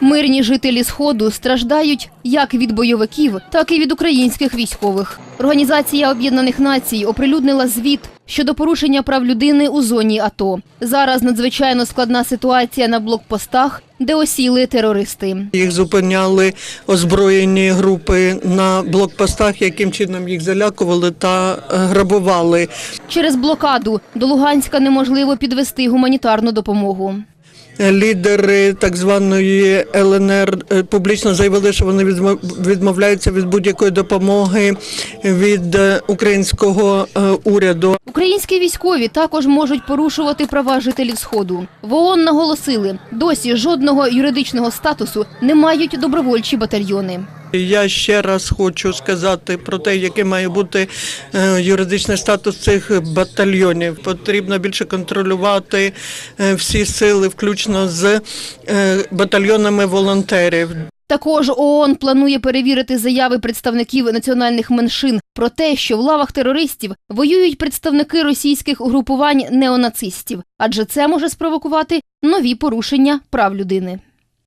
Мирні жителі Сходу страждають як від бойовиків, так і від українських військових. Організація Об'єднаних Націй оприлюднила звіт щодо порушення прав людини у зоні АТО. Зараз надзвичайно складна ситуація на блокпостах, де осіли терористи. Їх зупиняли озброєні групи на блокпостах, яким чином їх залякували та е, грабували. Через блокаду до Луганська неможливо підвести гуманітарну допомогу. Лідери так званої ЛНР е, публічно заявили, що вони відмо- відмовляються від будь-якої допомоги від е, українського е, уряду. Українські військові також можуть порушувати права жителів Сходу. В ООН наголосили, досі жодного юридичного статусу не мають добровольчі батальйони. Я ще раз хочу сказати про те, який має бути е, юридичний статус цих батальйонів. Потрібно більше контролювати е, всі сили, включно з е, батальйонами волонтерів. Також ООН планує перевірити заяви представників національних меншин про те, що в лавах терористів воюють представники російських угрупувань неонацистів, адже це може спровокувати нові порушення прав людини.